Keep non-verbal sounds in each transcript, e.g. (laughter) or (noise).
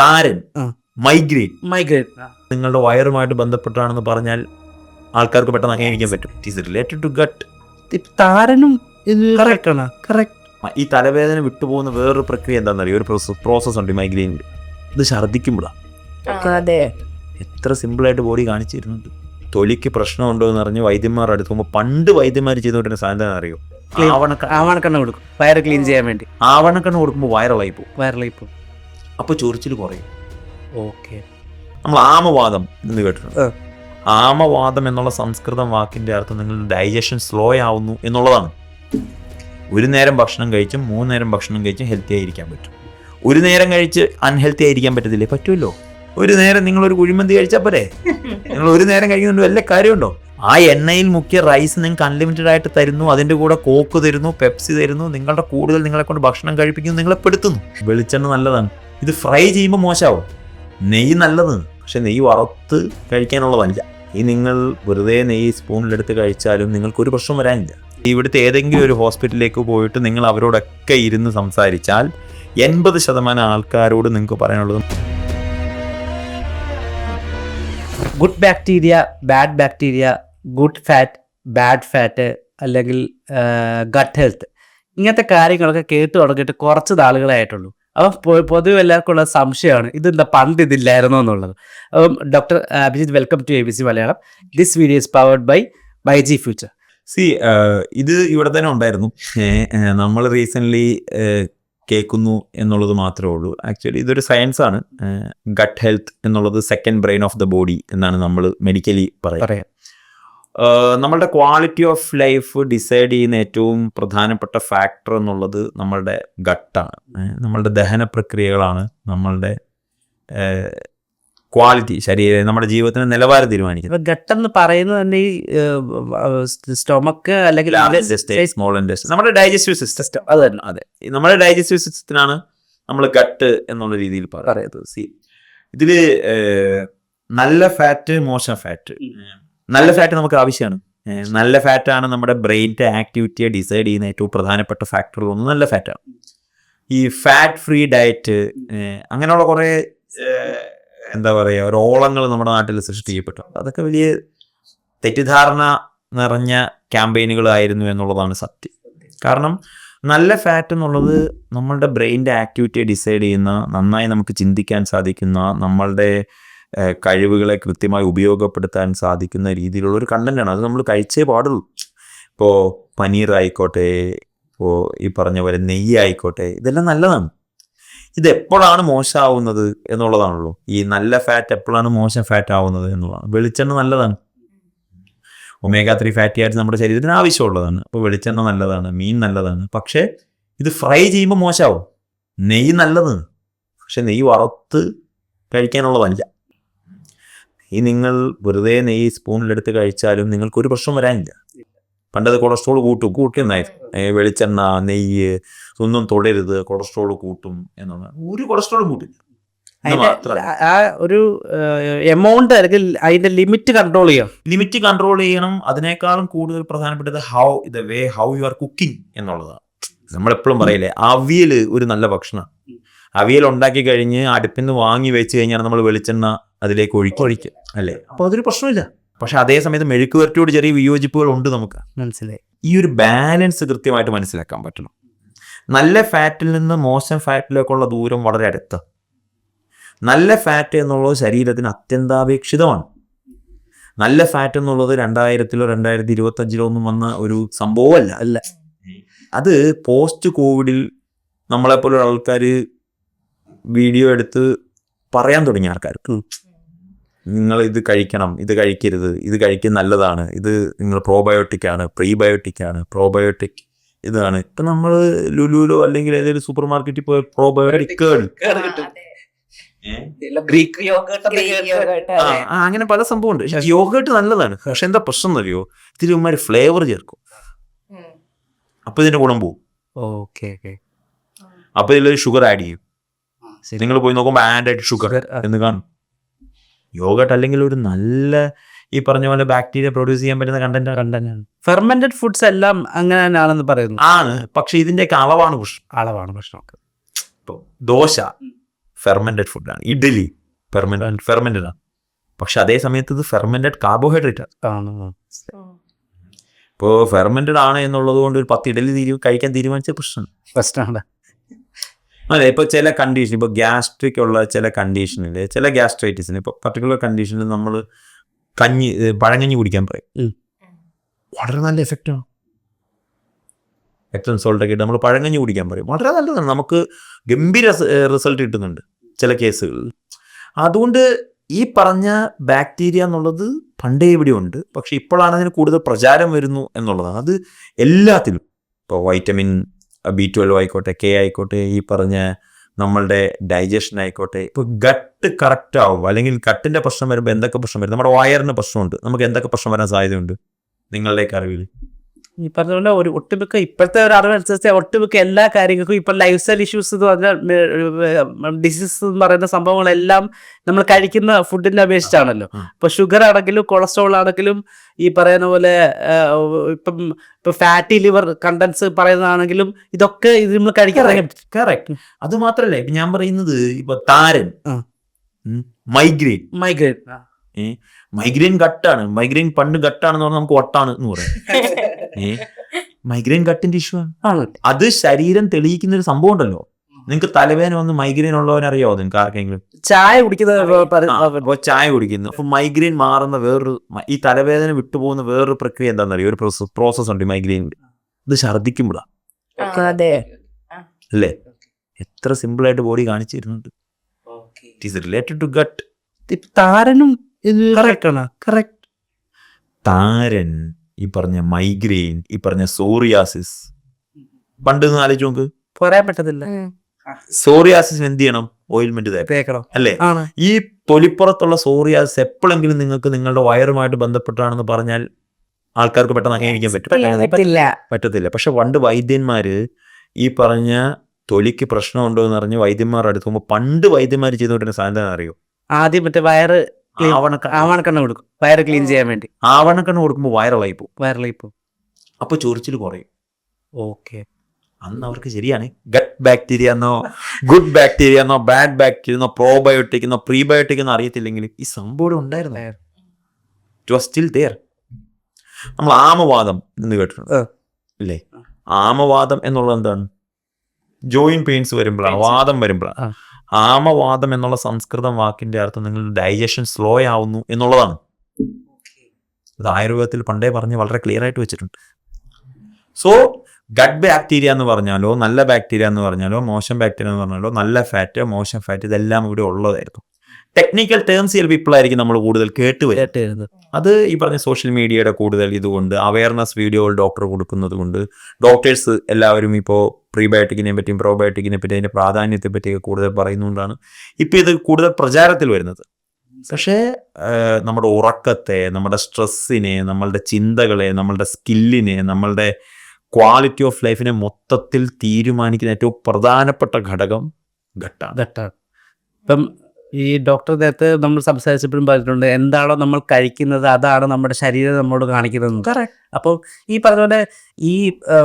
താരൻ migrate. Migraine migraine നിങ്ങളുടെ വയറുമായിട്ട് ബന്ധപ്പെട്ടാണെന്ന് പറഞ്ഞാൽ ആൾക്കാർക്ക് പെട്ടെന്ന് അംഗീകരിക്കാൻ പറ്റും. It is related to gut താരനും ഇത് കറക്റ്റ് ഈ തലവേദന വിട്ടുപോകുന്ന വേറൊരു പ്രക്രിയ എന്താണെന്നറിയോ? ഒരു പ്രോസസ് ഉണ്ട് മൈഗ്രെയിനിൽ ഇത് ഛർദ്ദിക്കുമ്പോഴാണ് അതെ. എത്ര സിമ്പിളായിട്ട് ബോഡി കാണിച്ചിരുന്നുണ്ട്. തൊലിക്ക് പ്രശ്നമുണ്ടോ എന്ന് അറിഞ്ഞ് വൈദ്യന്മാർ അടുത്ത് പോകുമ്പോൾ പണ്ട് വൈദ്യന്മാർ ചെയ്തുകൊണ്ടിരുന്ന സാധനം അറിയോ ആവണക്ക ആവണക്കണ്ണ. കൊടുക്കും. വയറ് ക്ലീൻ ചെയ്യാൻ വേണ്ടി. ആവണക്കണ്ണ കൊടുക്കുമ്പോൾ വയറിളായി പോകും. വയറിലിപ്പോ അപ്പോൾ ചൊറിച്ചിൽ കുറയും. ഓക്കെ. നമ്മൾ ആമവാദം എന്ന് കേട്ടിട്ടുണ്ട്. ആമവാദം എന്നുള്ള സംസ്കൃതം വാക്കിന്റെ അർത്ഥം നിങ്ങൾ ഡൈജഷൻ സ്ലോ ആവുന്നു എന്നുള്ളതാണ്. ഒരു നേരം ഭക്ഷണം കഴിച്ചും മൂന്ന് നേരം ഭക്ഷണം കഴിച്ചും ഹെൽത്തി ആയിരിക്കാൻ പറ്റും. ഒരു നേരം കഴിച്ച് അൺഹെൽത്തി ആയിരിക്കാൻ പറ്റത്തില്ലേ? പറ്റുമല്ലോ. ഒരു നേരം നിങ്ങൾ ഒരു കുഴിമന്തി കഴിച്ചാൽ പോരെ? നിങ്ങൾ ഒരു നേരം കഴിക്കുന്നുണ്ട് വല്ല കാര്യമുണ്ടോ? ആ എണ്ണയിൽ മുക്കിയ റൈസ് നിങ്ങൾക്ക് അൺലിമിറ്റഡ് ആയിട്ട് തരുന്നു അതിന്റെ കൂടെ കോക്ക് തരുന്നു പെപ്സി തരുന്നു നിങ്ങളുടെ കൂടുതൽ നിങ്ങളെ കൊണ്ട് ഭക്ഷണം കഴിപ്പിക്കുന്നു നിങ്ങളെ പെടുത്തുന്നു. വെളിച്ചെണ്ണ നല്ലതാണ്. ഇത് ഫ്രൈ ചെയ്യുമ്പോൾ മോശമാവും. നെയ്യ് നല്ലത്. പക്ഷെ നെയ്യ് വറുത്ത് കഴിക്കാനുള്ളതല്ല ഈ നിങ്ങൾ വെറുതെ നെയ്യ് സ്പൂണിലെടുത്ത് കഴിച്ചാലും നിങ്ങൾക്ക് ഒരു പ്രശ്നം വരാനില്ല. ഇവിടുത്തെ ഏതെങ്കിലും ഒരു ഹോസ്പിറ്റലിലേക്ക് പോയിട്ട് നിങ്ങൾ അവരോടൊക്കെ ഇരുന്ന് സംസാരിച്ചാൽ എൺപത് ശതമാനം ആൾക്കാരോട് നിങ്ങൾക്ക് പറയാനുള്ളത് good bacteria bad bacteria good fat bad fat അല്ലെങ്കിൽ ഗട്ട് ഹെൽത്ത് ഇങ്ങനത്തെ കാര്യങ്ങളൊക്കെ കേട്ട് തുടങ്ങിയിട്ട് കുറച്ച് നാളുകളായിട്ടുള്ളൂ. അപ്പം പൊതുവെ എല്ലാവർക്കും ഉള്ള സംശയമാണ് ഇതെന്താ പണ്ട് ഇതില്ലായിരുന്നോ എന്നുള്ളത്. അപ്പം doctor Abhijith welcome to A B C Malayalam. This video is powered by by G future C ഇത് ഇവിടെ തന്നെ ഉണ്ടായിരുന്നു. നമ്മൾ റീസെന്റ്ലി കേൾക്കുന്നു എന്നുള്ളത് മാത്രമേ ഉള്ളൂ. ആക്ച്വലി ഇതൊരു സയൻസ് ആണ്. ഗട്ട് ഹെൽത്ത് എന്നുള്ളത് second brain of the body എന്നാണ് നമ്മൾ മെഡിക്കലി പറയുന്നത്. പറയാം. നമ്മളുടെ ക്വാളിറ്റി ഓഫ് ലൈഫ് ഡിസൈഡ് ചെയ്യുന്ന ഏറ്റവും പ്രധാനപ്പെട്ട ഫാക്ടർ എന്നുള്ളത് നമ്മളുടെ ഗട്ടാണ് നമ്മളുടെ ദഹന പ്രക്രിയകളാണ് നമ്മളുടെ ക്വാളിറ്റി ശരീരം നമ്മുടെ ജീവിതത്തിന് നിലവാരം തീരുമാനിക്കുന്നത്. ഇപ്പൊ ഗട്ടെന്ന് പറയുന്നത് തന്നെ ഈ സ്റ്റൊമക്ക് അല്ലെങ്കിൽ സ്മോൾ നമ്മുടെ ഡൈജസ്റ്റീവ് സിസ്റ്റം അത് തന്നെ. അതെ. നമ്മുടെ ഡൈജസ്റ്റീവ് സിസ്റ്റത്തിനാണ് നമ്മൾ ഗട്ട് എന്നുള്ള രീതിയിൽ പറയുന്നത്. സി ഇതിൽ നല്ല ഫാറ്റ് മോശം ഫാറ്റ് നല്ല ഫാറ്റ് നമുക്ക് ആവശ്യമാണ്. നല്ല ഫാറ്റാണ് നമ്മുടെ ബ്രെയിന്റെ ആക്ടിവിറ്റിയെ ഡിസൈഡ് ചെയ്യുന്ന ഏറ്റവും പ്രധാനപ്പെട്ട ഫാക്ടർ ഒന്ന് നല്ല ഫാറ്റാണ് ഈ ഫാറ്റ് ഫ്രീ ഡയറ്റ് അങ്ങനെയുള്ള കുറേ എന്താ പറയുക റോളങ്ങൾ നമ്മുടെ നാട്ടിൽ സൃഷ്ടിക്കപ്പെട്ടു അതൊക്കെ വലിയ തെറ്റിദ്ധാരണ നിറഞ്ഞ ക്യാമ്പയിനുകളായിരുന്നു എന്നുള്ളതാണ് സത്യം. കാരണം നല്ല ഫാറ്റ് എന്നുള്ളത് നമ്മളുടെ ബ്രെയിന്റെ ആക്ടിവിറ്റിയെ ഡിസൈഡ് ചെയ്യുന്ന നന്നായി നമുക്ക് ചിന്തിക്കാൻ സാധിക്കുന്ന നമ്മളുടെ കഴിവുകളെ കൃത്യമായി ഉപയോഗപ്പെടുത്താൻ സാധിക്കുന്ന രീതിയിലുള്ള ഒരു അത് നമ്മൾ കഴിച്ചേ പാടുള്ളൂ. ഇപ്പോൾ പനീർ ആയിക്കോട്ടെ ഇപ്പോൾ ഈ പറഞ്ഞ പോലെ നെയ്യ് ആയിക്കോട്ടെ ഇതെല്ലാം നല്ലതാണ്. ഇത് എപ്പോഴാണ് മോശമാവുന്നത് എന്നുള്ളതാണല്ലോ. ഈ നല്ല ഫാറ്റ് എപ്പോഴാണ് മോശം ഫാറ്റ് ആവുന്നത് എന്നുള്ളതാണ്. വെളിച്ചെണ്ണ നല്ലതാണ്. ഒമേഗ ത്രീ ഫാറ്റി ആയിട്ട് നമ്മുടെ ശരീരത്തിന് ആവശ്യമുള്ളതാണ്. അപ്പോൾ വെളിച്ചെണ്ണ നല്ലതാണ് മീൻ നല്ലതാണ്. പക്ഷേ ഇത് ഫ്രൈ ചെയ്യുമ്പോൾ മോശമാവും. നെയ്യ് നല്ലത് പക്ഷെ നെയ്യ് വറുത്ത് കഴിക്കാനുള്ളതല്ല. ഈ നിങ്ങൾ വെറുതെ നെയ്യ് സ്പൂണിലെടുത്ത് കഴിച്ചാലും നിങ്ങൾക്ക് ഒരു പ്രശ്നം വരാനില്ല. പണ്ടത് കൊളസ്ട്രോൾ കൂട്ടും. കൂട്ടുന്നായിരുന്നു വെളിച്ചെണ്ണ നെയ്യ് ഒന്നും തൊടരുത്. കൊളസ്ട്രോൾ കൂട്ടും എന്നാണ്. ഒരു കൊളസ്ട്രോൾ കൂട്ടില്ല. ആ ഒരു എമൗണ്ട് അല്ലെങ്കിൽ അതിന്റെ ലിമിറ്റ് കൺട്രോൾ ചെയ്യണം ലിമിറ്റ് കൺട്രോൾ ചെയ്യണം. അതിനേക്കാളും കൂടുതൽ പ്രധാനപ്പെട്ടത് how the way how you are cooking എന്നുള്ളതാണ്. നമ്മളെപ്പോഴും പറയില്ലേ അവിയൽ ഒരു നല്ല ഭക്ഷണമാണ്. അവിയൽ ഉണ്ടാക്കി കഴിഞ്ഞ് അടുപ്പിൽ നിന്ന് വാങ്ങി വെച്ച് കഴിഞ്ഞാൽ നമ്മൾ വെളിച്ചെണ്ണ അതിലേക്ക് ഒഴിക്കും ഒഴിക്കും. അല്ലേ? അപ്പോൾ അതൊരു പ്രശ്നമില്ല. പക്ഷെ അതേ സമയത്ത് മെഴുക്ക് വരട്ടിയോട് ചെറിയ വിയോജിപ്പുകൾ ഉണ്ട് നമുക്ക്. മനസ്സിലായി. ഈ ഒരു ബാലൻസ് കൃത്യമായിട്ട് മനസ്സിലാക്കാൻ പറ്റണം. നല്ല ഫാറ്റിൽ നിന്ന് മോശം ഫാറ്റിലേക്കുള്ള ദൂരം വളരെ അടുത്ത. നല്ല ഫാറ്റ് എന്നുള്ളത് ശരീരത്തിന് അത്യന്താപേക്ഷിതമാണ്. നല്ല ഫാറ്റ് എന്നുള്ളത് രണ്ടായിരത്തിലോ രണ്ടായിരത്തി ഇരുപത്തഞ്ചിലോ ഒന്നും വന്ന ഒരു സംഭവമല്ല. അല്ല. അത് പോസ്റ്റ് കോവിഡിൽ നമ്മളെപ്പോലുള്ള ആൾക്കാർ വീഡിയോ എടുത്ത് പറയാൻ തുടങ്ങിയ ആൾക്കാർ നിങ്ങൾ ഇത് കഴിക്കണം ഇത് കഴിക്കരുത് ഇത് കഴിക്കുന്ന നല്ലതാണ് ഇത് നിങ്ങൾ പ്രോബയോട്ടിക് ആണ് പ്രീബയോട്ടിക് ആണ് പ്രോബയോട്ടിക് ഇതാണ്. ഇപ്പൊ നമ്മൾ ലുലുലോ അല്ലെങ്കിൽ ഏതെങ്കിലും സൂപ്പർ മാർക്കറ്റിൽ പോയ പ്രോബയോട്ടിക് ഗ്രീക്ക് അങ്ങനെ പല സംഭവമുണ്ട്. ഉണ്ട് യോഗേട്ട് നല്ലതാണ്. പക്ഷെ എന്താ പ്രശ്നം എന്നറിയോ? ഇതിൽ ഉമ്മാര് ഫ്ലേവർ ചേർക്കും. അപ്പൊ ഇതിന്റെ ഗുണം ഓക്കെ ഓക്കെ. അപ്പൊ ഇതിൽ ഷുഗർ ആഡ് ചെയ്യും. നിങ്ങൾ പോയി നോക്കുമ്പോൾ ആൻഡ് ഷുഗർ എന്ന് കാണും. യോഗട്ട് അല്ലെങ്കിൽ ഒരു നല്ല ഈ പറഞ്ഞ പോലെ ബാക്ടീരിയ പ്രൊഡ്യൂസ് ചെയ്യാൻ പറ്റുന്ന കണ്ടന്റ് കണ്ടന്റാണ് ഫെർമെന്റഡ് ഫുഡ്സ് എല്ലാം അങ്ങനെ തന്നെയാണെന്ന് പറയുന്നു. ആണ്. പക്ഷെ ഇതിന്റെയൊക്കെ അളവാണ് പ്രശ്നം. അളവാണ് പ്രശ്നം ഇപ്പോൾ ദോശ ഫെർമെന്റഡ് ഫുഡാണ് ഇഡ്ഡലി ഫെർമെന്റ് ഫെർമെന്റഡ് ആണ്. പക്ഷെ അതേ സമയത്ത് ഇത് ഫെർമെന്റഡ് കാർബോഹൈഡ്രേറ്റ് ആണ്. ഇപ്പോ ഇപ്പോൾ ഫെർമെന്റഡ് ആണ് എന്നുള്ളത് കൊണ്ട് ഒരു പത്ത് ഇഡലി തീരു കഴിക്കാൻ തീരുമാനിച്ച പ്രശ്നം പ്രശ്നമാണ്. അതെ ഇപ്പോൾ ചില കണ്ടീഷൻ ഇപ്പോൾ ഗ്യാസ്ട്രിക് ഉള്ള ചില കണ്ടീഷനിൽ ചില ഗ്യാസ്ട്രൈറ്റിസിന് ഇപ്പോൾ പർട്ടിക്കുലർ കണ്ടീഷനിൽ നമ്മൾ കഞ്ഞി പഴങ്ങഞ്ഞി പഴങ്കഞ്ഞി കുടിക്കാൻ പറയും. വളരെ നല്ല എഫക്റ്റാണ് എക്സൻ സോൾട്ട് ഒക്കെ ഇട്ട് നമ്മൾ പഴങ്കഞ്ഞി കുടിക്കാൻ പറയും. വളരെ നല്ലതാണ്. നമുക്ക് ഗംഭീര റിസൾട്ട് കിട്ടുന്നുണ്ട് ചില കേസുകളിൽ. അതുകൊണ്ട് ഈ പറഞ്ഞ ബാക്ടീരിയ എന്നുള്ളത് പണ്ടേ ഇവിടെ ഉണ്ട്. പക്ഷെ ഇപ്പോഴാണ് അതിന് കൂടുതൽ പ്രചാരം വരുന്നു എന്നുള്ളതാണ്. അത് എല്ലാത്തിലും. ഇപ്പോൾ വൈറ്റമിൻ ബി ട്വൽവ് ആയിക്കോട്ടെ കെ ആയിക്കോട്ടെ ഈ പറഞ്ഞ നമ്മളുടെ ഡൈജഷൻ ആയിക്കോട്ടെ ഇപ്പോൾ ഗട്ട് കറക്റ്റ് ആവും. അല്ലെങ്കിൽ ഗട്ടിന്റെ പ്രശ്നം വരുമ്പോൾ എന്തൊക്കെ പ്രശ്നം വരും? നമ്മുടെ വയറിന് പ്രശ്നമുണ്ട്. നമുക്ക് എന്തൊക്കെ പ്രശ്നം വരാൻ സാധ്യതയുണ്ട്? നിങ്ങളുടെയൊക്കെ അറിവിൽ ഈ പറഞ്ഞ പോലെ ഒരു ഒട്ടുമിക്ക ഇപ്പോഴത്തെ ഒരു അറിവനുസരിച്ച് ഒട്ടുമിക്ക എല്ലാ കാര്യങ്ങൾക്കും ഇപ്പൊ ലൈഫ് സ്റ്റൈൽ ഇഷ്യൂസ് എന്ന് പറഞ്ഞാൽ ഡിസീസ് എന്ന് പറയുന്ന സംഭവങ്ങളെല്ലാം നമ്മൾ കഴിക്കുന്ന ഫുഡിനെ അപേക്ഷിച്ചാണല്ലോ. ആണല്ലോ ഇപ്പൊ ഷുഗർ ആണെങ്കിലും കൊളസ്ട്രോൾ ആണെങ്കിലും ഈ പറയുന്ന പോലെ ഇപ്പം ഇപ്പൊ ഫാറ്റി ലിവർ കണ്ടൻസ് പറയുന്നതാണെങ്കിലും ഇതൊക്കെ ഇത് നമ്മൾ കഴിക്കാൻ കറക്റ്റ് അത് മാത്രല്ല ഇപ്പൊ ഞാൻ പറയുന്നത് ഇപ്പൊ താരൻ മൈഗ്രേൻ മൈഗ്രെയിൻ മൈഗ്രെയിൻ മൈഗ്രെയിൻ ഗട്ടാണ് മൈഗ്രെയിൻ പണ്ട് ഗട്ടാണെന്ന് പറഞ്ഞാൽ നമുക്ക് ഒട്ടാണ് എന്ന് പറയാം. (laughs) മൈഗ്രെയിൻ കട്ടിന്റെ ഇഷ്യൂ ആണ് അത് ശരീരം തെളിയിക്കുന്ന ഒരു സംഭവം ഉണ്ടല്ലോ. നിങ്ങൾക്ക് തലവേദന വന്ന് മൈഗ്രെയിൻ ഉള്ളവനറിയോ നിങ്ങൾക്ക് ആർക്കെങ്കിലും? ചായ കുടിക്കുന്നത് ആ, ചായ കുടിക്കുന്നു. അപ്പൊ മൈഗ്രെയിൻ മാറുന്ന വേറൊരു ഈ തലവേദന വിട്ടുപോകുന്ന വേറൊരു പ്രക്രിയ എന്താണെന്നറിയോ? ഒരു പ്രോസസ് ഉണ്ട് മൈഗ്രെയിനിൽ ഇത് ഛർദിക്കുമ്പോഴാ അതെ. അല്ലേ? എത്ര സിമ്പിൾ ആയിട്ട് body കാണിച്ചിരുന്നുണ്ട്. It is related to gut താരനും ആണ്. കറക്റ്റ് താരൻ ഈ പറഞ്ഞ മൈഗ്രെയിൻ ഈ പറഞ്ഞ സോറിയാസിസ് പണ്ട് ആലോചിച്ചു നോക്ക്. പറയാൻ പറ്റത്തില്ല സോറിയാസിസ് സോറിയാസിന് എന്ത് ചെയ്യണം? ഓയിൽമെന്റ് തേക്കണം. അല്ലേ? ഈ തൊലിപ്പുറത്തുള്ള സോറിയാസിസ് എപ്പോഴെങ്കിലും നിങ്ങൾക്ക് നിങ്ങളുടെ വയറുമായിട്ട് ബന്ധപ്പെട്ടാണെന്ന് പറഞ്ഞാൽ ആൾക്കാർക്ക് പെട്ടെന്ന് അംഗീകരിക്കാൻ പറ്റും. പറ്റില്ല പറ്റത്തില്ല. പക്ഷെ പണ്ട് വൈദ്യന്മാര് ഈ പറഞ്ഞ തൊലിക്ക് പ്രശ്നമുണ്ടോ എന്ന് അറിഞ്ഞ് വൈദ്യന്മാരുടെ അടുത്ത് പോകുമ്പോൾ പണ്ട് വൈദ്യന്മാർ ചെയ്തുകൊണ്ടിരുന്ന സാധനം അറിയോ ആദ്യം മറ്റേ വയറ് ആവണക്കണ്ണ. കൊടുക്കും. വയറ് ക്ലീൻ ചെയ്യാൻ വേണ്ടി. ആവണക്കെണ്ണ കൊടുക്കുമ്പോൾ വൈറലായി പോകും. വയറിലേക്ക് പോകും. അപ്പൊ ചൊറിച്ചിൽ കുറയും. ഓക്കെ. അന്ന് അവർക്ക് ശരിയാണ്. ഗട്ട് ബാക്ടീരിയ എന്നോ ഗുഡ് ബാക്ടീരിയ എന്നോ ബാഡ് ബാക്ടീരിയ എന്നോ പ്രോബയോട്ടിക് എന്നോ പ്രീബയോട്ടിക് എന്നോ അറിയത്തില്ലെങ്കിൽ ഈ സംഭവം ഉണ്ടായിരുന്നു. ഇറ്റ് വാസ് സ്റ്റിൽ ദെയർ നമ്മൾ ആമവാദം എന്ന് കേട്ടിട്ടുണ്ട്. അല്ലേ ആമവാദം എന്നുള്ളത് എന്താണ്? ജോയിൻ പെയിൻസ് വരുമ്പോഴാണ് വാദം വരുമ്പോഴാണ്. ആമവാദം എന്നുള്ള സംസ്കൃതം വാക്കിന്റെ അർത്ഥം നിങ്ങൾ ഡൈജഷൻ സ്ലോ ആവുന്നു എന്നുള്ളതാണ്. ഇത് ആയുർവേദത്തിൽ പണ്ടേ പറഞ്ഞ് വളരെ ക്ലിയർ ആയിട്ട് വെച്ചിട്ടുണ്ട്. സോ ഗഡ് ബാക്ടീരിയ എന്ന് പറഞ്ഞാലോ നല്ല ബാക്ടീരിയ എന്ന് പറഞ്ഞാലോ മോശം ബാക്ടീരിയ എന്ന് പറഞ്ഞാലോ നല്ല ഫാറ്റ് മോശം ഫാറ്റ് ഇതെല്ലാം ഇവിടെ ഉള്ളതായിരുന്നു. ടെക്നിക്കൽ ടേംസ് ചിലപ്പോൾ ഇപ്പോഴായിരിക്കും നമ്മൾ കൂടുതൽ കേട്ട് വരുന്നത്. അത് ഈ പറഞ്ഞ സോഷ്യൽ മീഡിയയുടെ കൂടുതൽ ഇതുകൊണ്ട് അവയർനെസ് വീഡിയോകൾ ഡോക്ടർ കൊടുക്കുന്നത് കൊണ്ട് ഡോക്ടേഴ്സ് എല്ലാവരും ഇപ്പോൾ പ്രീബയോട്ടിക്കിനെ പറ്റിയും പ്രോബയോട്ടിക്കിനെ പറ്റി അതിന്റെ പ്രാധാന്യത്തെ പറ്റിയൊക്കെ കൂടുതൽ പറയുന്നതുകൊണ്ടാണ് ഇപ്പോൾ ഇത് കൂടുതൽ പ്രചാരത്തിൽ വരുന്നത്. പക്ഷേ നമ്മുടെ ഉറക്കത്തെ നമ്മുടെ സ്ട്രെസ്സിനെ നമ്മളുടെ ചിന്തകളെ നമ്മളുടെ സ്കില്ലിനെ നമ്മളുടെ ക്വാളിറ്റി ഓഫ് ലൈഫിനെ മൊത്തത്തിൽ തീരുമാനിക്കുന്ന ഏറ്റവും പ്രധാനപ്പെട്ട ഘടകം ഘട്ടാണ്. ഘട്ടാണ്. ഇപ്പം ഈ ഡോക്ടർ നേരത്തെ നമ്മൾ സംസാരിച്ചപ്പോഴും പറഞ്ഞിട്ടുണ്ട് എന്താണോ നമ്മൾ കഴിക്കുന്നത് അതാണ് നമ്മുടെ ശരീരം നമ്മോട് കാണിക്കുന്നത് അപ്പോൾ ഈ പറഞ്ഞ പോലെ ഈ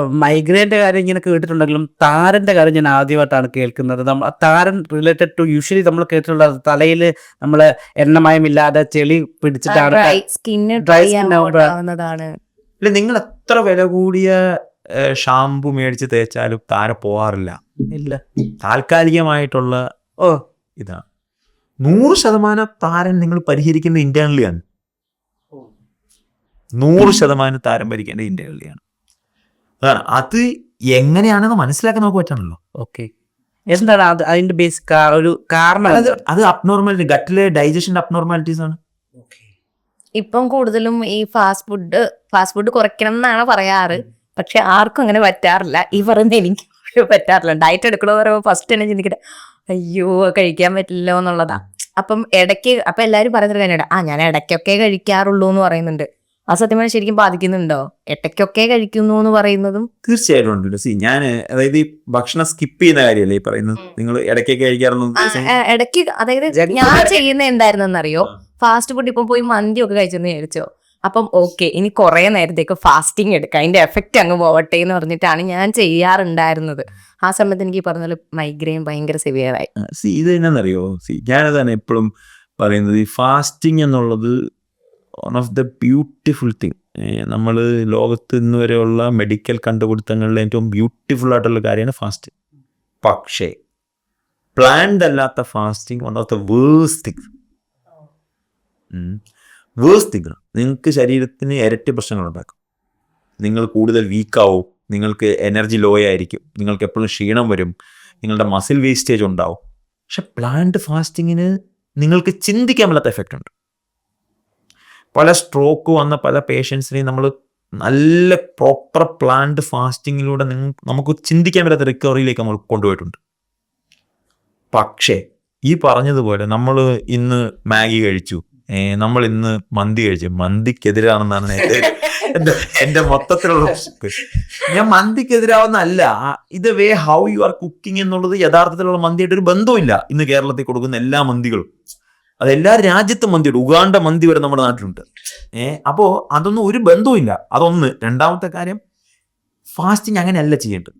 മൈഗ്രെയിന്റെ കാര്യം ഇങ്ങനെ കേട്ടിട്ടുണ്ടെങ്കിലും താരന്റെ കാര്യം ഞാൻ ആദ്യമായിട്ടാണ് കേൾക്കുന്നത്. നമ്മൾ താരൻ റിലേറ്റഡ് ടു യൂഷ്വലി നമ്മൾ കേട്ടിട്ടുള്ളത് തലയിൽ നമ്മൾ എണ്ണമയമില്ലാതെ ചെളി പിടിച്ചിട്ടാണ് ഡ്രൈ സ്കിൻ നിങ്ങൾ എത്ര വില കൂടിയ ഷാമ്പു മേടിച്ച് തേച്ചാലും താര പോവാറില്ല. ഇല്ല. താൽക്കാലികമായിട്ടുള്ള ഓ. ഇതാണ്. നൂറ് ശതമാനം താരം നിങ്ങൾ പരിഹരിക്കുന്നത് ഇന്റേണലിയാണ് നൂറ് ശതമാനം താരം ഭരിക്കേണ്ടത് ഇന്റേണലിയാണ് അതാണ്. അത് എങ്ങനെയാണെന്ന് മനസ്സിലാക്കാൻ നമുക്ക് പറ്റണല്ലോ. ഓക്കെ എന്താണ് അത്? അതിന്റെ ബേസ് ഒരു കാരണം അത് അത് അബ്നോർമാലിറ്റി ഗട്ടിലെ ഡൈജഷൻ അബ്നോർമാലിറ്റീസ് ആണ്. ഇപ്പം കൂടുതലും ഈ ഫാസ്റ്റ് ഫുഡ് ഫാസ്റ്റ് ഫുഡ് കുറയ്ക്കണം എന്നാണ് പറയാറ്. പക്ഷെ ആർക്കും അങ്ങനെ പറ്റാറില്ല. ഈ പറയുന്ന എനിക്ക് പറ്റാറില്ല. ഡയറ്റ് എടുക്കണമെന്ന് പറയുമ്പോൾ ഫസ്റ്റ് തന്നെ ചിന്തിക്കട്ടെ. അയ്യോ കഴിക്കാൻ പറ്റില്ലോ എന്നുള്ളതാ. അപ്പം ഇടയ്ക്ക് അപ്പൊ എല്ലാരും പറയുന്നൊരു കാര്യമാണ് ആ ഞാൻ ഇടയ്ക്കൊക്കെ കഴിക്കാറുള്ളൂ എന്ന് പറയുന്നുണ്ട്. ആ സത്യം പറഞ്ഞാൽ ശരിക്കും ബാധിക്കുന്നുണ്ടോ? ഇടയ്ക്കൊക്കെ കഴിക്കുന്നു എന്ന് പറയുന്നതും? തീർച്ചയായിട്ടും ഉണ്ട് സി ഞാൻ അതായത് ഈ ഭക്ഷണം സ്കിപ്പ് ചെയ്യുന്ന കാര്യമല്ലേ ഈ പറയുന്നത്? നിങ്ങൾ ഇടയ്ക്കൊക്കെ ആ, ഇടയ്ക്ക് അതായത് ഞാൻ ചെയ്യുന്ന എന്തായിരുന്നെന്നറിയോ? ഫാസ്റ്റ് ഫുഡ് ഇപ്പം പോയി മന്തി ഒക്കെ കഴിച്ചെന്ന് വിചാരിച്ചോ. അപ്പം ഓക്കെ ഇനി കുറെ നേരത്തേക്ക് ഫാസ്റ്റിംഗ് എടുക്കാം. അതിന്റെ എഫക്റ്റ് അങ്ങ് പോവട്ടെ എന്ന് പറഞ്ഞിട്ടാണ് ഞാൻ ചെയ്യാറുണ്ടായിരുന്നത്. ആ സമയത്ത് എനിക്ക് പറഞ്ഞ മൈഗ്രെയിൻ ഭയങ്കര സിവിയർ ആയി. സി ഇത് എന്നാന്നറിയോ സി ഞാനതാണ് എപ്പോഴും പറയുന്നത് ഈ ഫാസ്റ്റിംഗ് എന്നുള്ളത് one of the beautiful thing നമ്മൾ ലോകത്ത് ഇന്ന് വരെയുള്ള മെഡിക്കൽ കണ്ടുപിടുത്തങ്ങളിൽ ഏറ്റവും ബ്യൂട്ടിഫുൾ ആയിട്ടുള്ള കാര്യമാണ് ഫാസ്റ്റ് പക്ഷേ പ്ലാൻഡ് അല്ലാത്ത fasting one of the worse thing worse thing നിങ്ങൾക്ക് ശരീരത്തിന് ഇരട്ടി പ്രശ്നങ്ങൾ ഉണ്ടാക്കും. നിങ്ങൾ കൂടുതൽ വീക്കാവും നിങ്ങൾക്ക് എനർജി ലോ ആയിരിക്കും. നിങ്ങൾക്ക് എപ്പോഴും ക്ഷീണം വരും. നിങ്ങളുടെ മസിൽ വേസ്റ്റേജ് ഉണ്ടാവും. പക്ഷെ പ്ലാന്റ് ഫാസ്റ്റിങ്ങിന് നിങ്ങൾക്ക് ചിന്തിക്കാൻ പറ്റാത്ത എഫക്റ്റ് ഉണ്ട്. പല സ്ട്രോക്ക് വന്ന പല പേഷ്യൻസിനെയും നമ്മൾ നല്ല പ്രോപ്പർ പ്ലാന്റ് ഫാസ്റ്റിങ്ങിലൂടെ നിങ്ങൾ നമുക്ക് ചിന്തിക്കാൻ പറ്റാത്ത റിക്കവറിയിലേക്ക് നമ്മൾ കൊണ്ടുപോയിട്ടുണ്ട്. പക്ഷേ ഈ പറഞ്ഞതുപോലെ നമ്മൾ ഇന്ന് മാഗി കഴിച്ചു. നമ്മൾ ഇന്ന് മന്തി കഴിച്ചു. മന്തിക്കെതിരാണെന്നാണ് എന്റെ എന്റെ എന്റെ മൊത്തത്തിലുള്ള ഞാൻ മന്തിക്കെതിരാവുന്നല്ല ഇത് way how you are cooking എന്നുള്ളത് യഥാർത്ഥത്തിലുള്ള മന്തിയായിട്ട് ഒരു ബന്ധമില്ല ഇന്ന് കേരളത്തിൽ കൊടുക്കുന്ന എല്ലാ മന്തികളും. അത് എല്ലാ രാജ്യത്തും മന്തിയുണ്ട് ഉഗാണ്ട മന്തി വരെ നമ്മുടെ നാട്ടിലുണ്ട്. ഏഹ് അപ്പോ അതൊന്നും ഒരു ബന്ധവുമില്ല. അതൊന്ന്. രണ്ടാമത്തെ കാര്യം ഫാസ്റ്റിംഗ് അങ്ങനെയല്ല ചെയ്യേണ്ടത്.